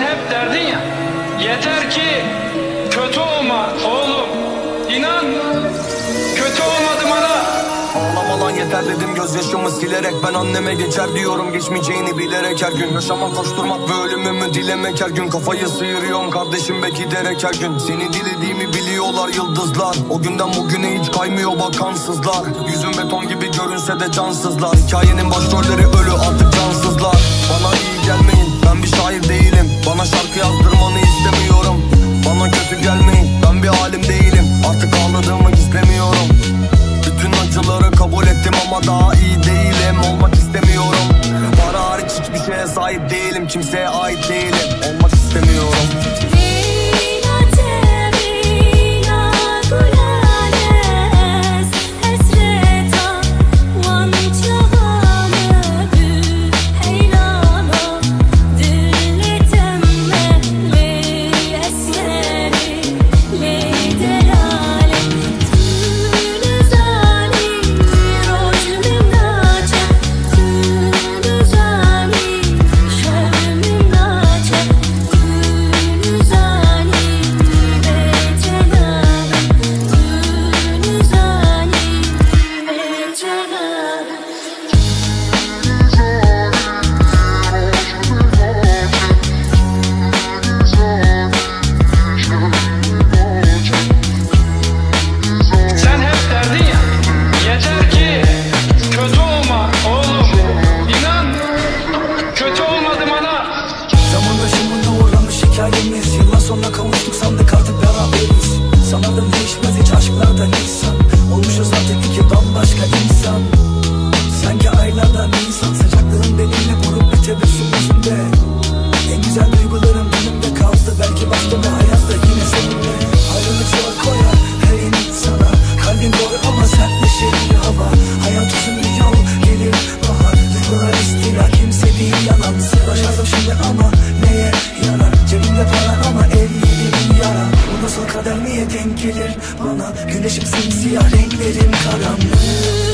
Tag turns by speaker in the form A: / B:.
A: hep derdin ya. Yeter ki kötü olma oğlum. İnan kötü olmadım ana.
B: Ağlama lan yeter dedim gözyaşımı silerek. Ben anneme geçer diyorum geçmeyeceğini bilerek. Her gün Yaşamak koşturmak ve ölümümü dilemek. Her gün Kafayı sıyırıyorum kardeşim be giderek her gün. Seni dilediğimi biliyorlar yıldızlar. O günden bugüne hiç kaymıyor bakansızlar Yüzüm beton gibi görünse de cansızlar. Hikayenin başrolleri ölü artık cansızlar ama daha iyi değilim Olmak istemiyorum. Para hariç hiçbir şeye sahip değilim Kimseye ait değilim. Olmak istemiyorum
C: hikayemiz Yıllar sonra kavuştuk sandık artık beraberiz Sanırdım değişmez hiç aşklardan insan. Olmuşuz artık iki bambaşka insan. Sanki aylardan insan. Sıcaklığın benimle vurup bir tebessüm yüzünde En güzel duygularım benimde kaldı. Belki başka bir hayatta yine seninle. Ayrılık zor koyar her insana. Kalbin doğru ama sertleşir bir hava. Hayat uzun bir yol gelir bahar. Duygular istila kimse değil yalan. Başardım şimdi ama neye Cebimde para ama el yedi yara. Bu nasıl kader niye denk gelir bana? Güneşim simsiyah renklerim karanlık